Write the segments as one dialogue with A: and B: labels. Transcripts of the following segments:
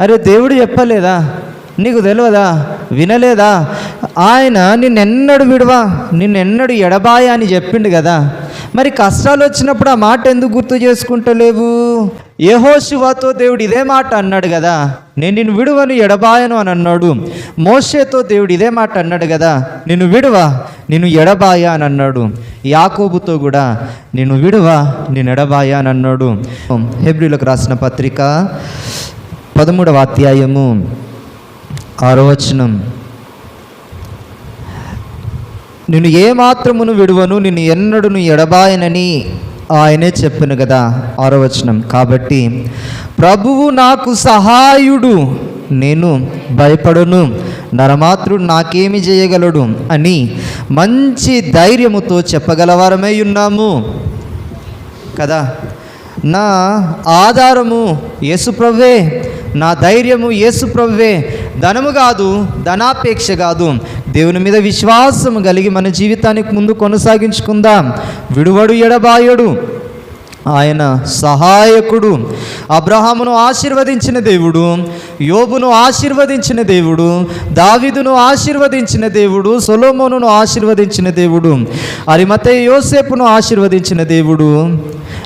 A: అరే దేవుడు చెప్పలేదా? నీకు తెలియదా వినలేదా? ఆయన నిన్నెన్నడు విడవా? నిన్నెన్నడు ఎడబాయ అని చెప్పిండు కదా. మరి కష్టాలు వచ్చినప్పుడు ఆ మాట ఎందుకు గుర్తు చేసుకుంటలేవు? యెహోషువతో దేవుడు ఇదే మాట అన్నాడు కదా. నేను నిన్ను విడువను ఎడబాయను అని అన్నాడు. మోషేతో దేవుడు ఇదే మాట అన్నాడు కదా. నిన్ను విడువా? నిన్ను ఎడబాయ అని అన్నాడు. యాకోబుతో కూడా నిన్ను విడువా? నేను ఎడబాయ అని అన్నాడు. హెబ్రిలకు రాసిన పత్రిక పదమూడవ అధ్యాయము ఆరో నేను ఏమాత్రమును విడువను నిన్ను ఎన్నడును ఎడబాయనని ఆయనే చెప్పాను కదా ఆరోవచనం కాబట్టి ప్రభువు నాకు సహాయుడు నేను భయపడను నరమాత్రుడు నాకేమి చేయగలడు అని మంచి ధైర్యముతో చెప్పగలవారమై ఉన్నాము. కదా? నా ఆధారము యేసుప్రవ్వే నా ధైర్యము యేసు ప్రభువే. ధనము కాదు ధనాపేక్ష కాదు. దేవుని మీద విశ్వాసం కలిగి మన జీవితానికి ముందు కొనసాగించుకుందాం. విడువడు ఎడబాయడు. ఆయన సహాయకుడు. అబ్రహామును ఆశీర్వదించిన దేవుడు యోబును ఆశీర్వదించిన దేవుడు దావిదును ఆశీర్వదించిన దేవుడు సొలోమోనును ఆశీర్వదించిన దేవుడు అరిమతే యోసేపును ఆశీర్వదించిన దేవుడు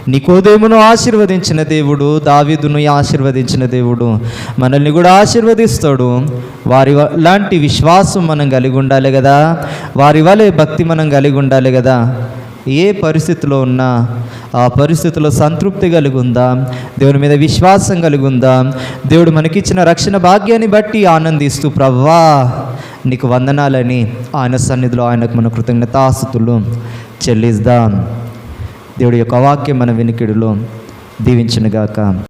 A: నికోదేమును ఆశీర్వదించిన దేవుడు దావిదును ఆశీర్వదించిన దేవుడు. మనల్ని కూడా ఆశీర్వదిస్తాడు. వారి లాంటి విశ్వాసం మనం కలిగి ఉండాలి కదా. వారి వలె భక్తి మనం కలిగి ఉండాలి కదా. ఏ పరిస్థితిలో ఉన్నా ఆ పరిస్థితిలో సంతృప్తి కలుగుందా? దేవుని మీద విశ్వాసం కలుగుందా? దేవుడు మనకిచ్చిన రక్షణ భాగ్యాన్ని బట్టి ఆనందిస్తూ ప్రవ్వా నీకు వందనాలని ఆయన సన్నిధిలో ఆయనకు మన కృతజ్ఞతాస్తులు చెల్లిద్దాం. దేవుడి యొక్క వాక్యం మన వినికిడిలో దీవించినగాక.